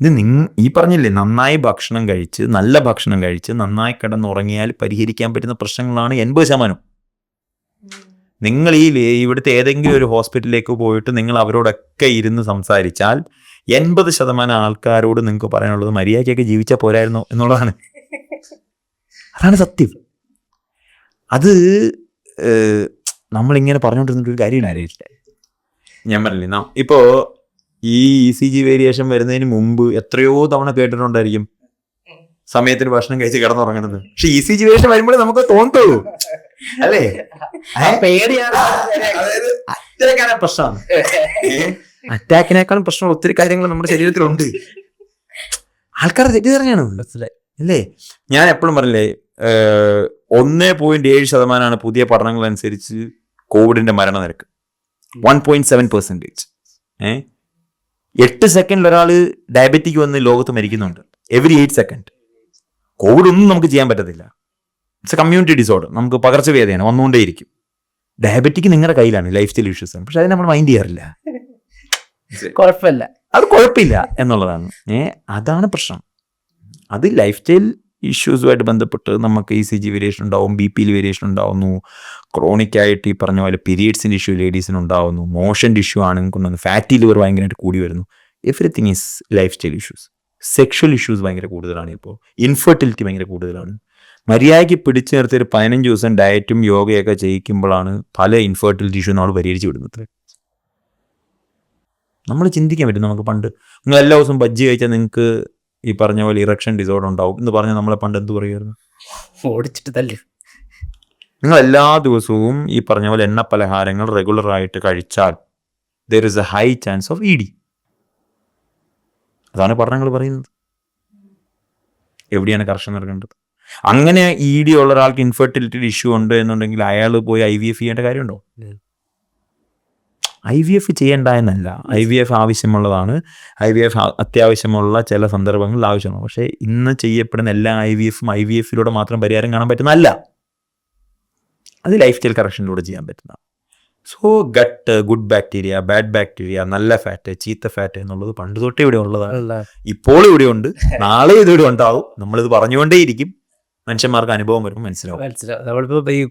ഇത് നിങ്ങ ഈ പറഞ്ഞില്ലേ നന്നായി ഭക്ഷണം കഴിച്ച് നല്ല ഭക്ഷണം കഴിച്ച് നന്നായി കിടന്നുറങ്ങിയാൽ പരിഹരിക്കാൻ പറ്റുന്ന പ്രശ്നങ്ങളാണ് എൺപത് ശതമാനം. നിങ്ങൾ ഈ ഇവിടുത്തെ ഏതെങ്കിലും ഒരു ഹോസ്പിറ്റലിലേക്ക് പോയിട്ട് നിങ്ങൾ അവരോടൊക്കെ ഇരുന്ന് സംസാരിച്ചാൽ എൺപത് ശതമാനം ആൾക്കാരോട് നിങ്ങൾക്ക് പറയാനുള്ളത് മര്യാദയ്ക്കൊക്കെ ജീവിച്ചാൽ പോരായിരുന്നോ എന്നുള്ളതാണ്. അതാണ് സത്യം. അത് നമ്മളിങ്ങനെ പറഞ്ഞുകൊണ്ടിരുന്നിട്ട് ഒരു കാര്യമില്ല അറിയില്ല ഞാൻ പറഞ്ഞില്ല നാം ഇപ്പോ ഈ ഇ സി ജി വേരിയേഷൻ വരുന്നതിന് മുമ്പ് എത്രയോ തവണ കേട്ടിട്ടുണ്ടായിരിക്കും. സമയത്തിന് ഭക്ഷണം കഴിച്ച് കിടന്നുറങ്ങണത്. പക്ഷെ ഇ സി ജി വേരിയേഷൻ വരുമ്പോഴേ നമുക്ക് തോന്നത്തുള്ളൂ. അല്ലേ? പേടിയാണ്. പ്രശ്നമാണ്. അറ്റാക്കിനേക്കാളും പ്രശ്നം ഒത്തിരി കാര്യങ്ങൾ നമ്മുടെ ശരീരത്തിലുണ്ട്. ആൾക്കാർ തെറ്റിദ്ധാരണയാണ് മനസ്സിലായി. അല്ലേ? ഞാൻ എപ്പോഴും പറഞ്ഞില്ലേ ഒന്ന് പോയിന്റ് ഏഴ് ശതമാനമാണ് പുതിയ പഠനങ്ങൾ അനുസരിച്ച് കോവിഡിന്റെ മരണനിരക്ക്. വൺ പോയിന്റ് സെവൻ പെർസെന്റേജ് ഏ? എട്ട് സെക്കൻഡിൽ ഒരാൾ ഡയബറ്റിക് വന്ന് ലോകത്ത് മരിക്കുന്നുണ്ട്. എവറി എയ്റ്റ് സെക്കൻഡ് കോവിഡ് ഒന്നും നമുക്ക് ചെയ്യാൻ പറ്റത്തില്ല. ഇറ്റ്സ് എ കമ്മ്യൂണിറ്റി ഡിസോർഡർ നമുക്ക് പകർച്ചവ്യാധിയാണ് വന്നുകൊണ്ടേയിരിക്കും. ഡയബറ്റിക് നിങ്ങളുടെ കയ്യിലാണ് ലൈഫ് സ്റ്റൈൽ ഇഷ്യൂസ് ആണ്. പക്ഷെ അത് നമ്മൾ മൈൻഡ് ചെയ്യാറില്ല. കുഴപ്പമില്ല. അത് കുഴപ്പമില്ല എന്നുള്ളതാണ്. ഏ അതാണ് പ്രശ്നം. അത് ലൈഫ് സ്റ്റൈൽ ഇഷ്യൂസുമായിട്ട് ബന്ധപ്പെട്ട് നമുക്ക് ഇ സി ജി വേരിയേഷൻ ഉണ്ടാവും ബി പിയിൽ വേരിയേഷൻ ഉണ്ടാവുന്നു. ക്രോണിക് ആയിട്ട് ഈ പറഞ്ഞ പോലെ പീരിയഡ്സിന്റെ ഇഷ്യൂ ലേഡീസിന് ഉണ്ടാവുന്നു. മോഷന്റെ ഇഷ്യൂ ആണ് കൊണ്ടുവന്ന് ഫാറ്റി ലിവർ ഭയങ്കരമായിട്ട് കൂടി വരുന്നു. Everything is lifestyle issues sexual issues ഭയങ്കര കൂടുതലാണ് ഇപ്പോൾ. ഇൻഫെർട്ടിലിറ്റി ഭയങ്കര കൂടുതലാണ്. മര്യാദയ്ക്ക് പിടിച്ചു നിർത്തി ഒരു പതിനഞ്ച് ദിവസം ഡയറ്റും യോഗയൊക്കെ ചെയ്യിക്കുമ്പോഴാണ് പല ഇൻഫെർട്ടിലിറ്റി ഇഷ്യൂ നമ്മൾ പരിഹരിച്ച് വിടുന്നത്. നമ്മൾ ചിന്തിക്കാൻ പറ്റും നമുക്ക് പണ്ട് നിങ്ങൾ എല്ലാ ദിവസവും ബജ്ജി കഴിച്ചാൽ നിങ്ങൾക്ക് ഈ പറഞ്ഞ പോലെ ഇറക്ഷൻ ഡിസോർഡർ ഉണ്ടാവും എന്ന് പറഞ്ഞാൽ നമ്മളെ പണ്ട് എന്ത് പറയുമായിരുന്നു? ഓടിച്ചിട്ട് തല്ലു. നിങ്ങൾ എല്ലാ ദിവസവും ഈ പറഞ്ഞ പോലെ എണ്ണ പലഹാരങ്ങൾ റെഗുലർ ആയിട്ട് കഴിച്ചാൽ there is a high chance of E D അതാണ് പഠനങ്ങൾ പറയുന്നത്. എവിടെയാണ് കർഷകൻ നൽകേണ്ടത് അങ്ങനെ ഇ ഡി ഉള്ള ഒരാൾക്ക് ഇൻഫെർട്ടിലിറ്റി ഇഷ്യൂ ഉണ്ട് എന്നുണ്ടെങ്കിൽ അയാൾ പോയി ഐ വി എഫ് ചെയ്യേണ്ട കാര്യമുണ്ടോ. ഐ വി എഫ് ചെയ്യേണ്ട എന്നല്ല. ഐ വി എഫ് ആവശ്യമുള്ളതാണ്. ഐ വി എഫ് അത്യാവശ്യമുള്ള ചില സന്ദർഭങ്ങളിൽ ആവശ്യമാണ്. പക്ഷേ ഇന്ന് ചെയ്യപ്പെടുന്ന എല്ലാ ഐ വി എഫും ഐ വി എഫിലൂടെ മാത്രം പരിഹാരം കാണാൻ പറ്റുന്നതല്ല. അത് ലൈഫ് സ്റ്റൈൽ കറക്ഷനിലൂടെ ചെയ്യാൻ പറ്റുന്ന. So gut good bacteria bad bacteria നല്ല ഫാറ്റ് ചീത്ത ഫാറ്റ് എന്നുള്ളത് പണ്ട് തൊട്ടേ ഇവിടെ ഉള്ളതാണ്. ഇപ്പോൾ ഇവിടെ ഉണ്ട്. നാളെ ഇത് ഇവിടെ ഉണ്ടാവും. നമ്മളിത് പറഞ്ഞുകൊണ്ടേയിരിക്കും. മനുഷ്യന്മാർക്ക് അനുഭവം വരുമ്പോൾ മനസ്സിലാവും. മനസ്സിലാവും. നമ്മളിപ്പോൾ ഈ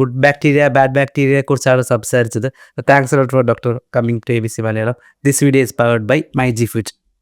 ഗുഡ് ബാക്ടീരിയ ബാഡ് ബാക്ടീരിയയെ കുറിച്ചാണ് സംസാരിച്ചത്. Thanks doctor coming to A B C Malayalam this video is powered by my G food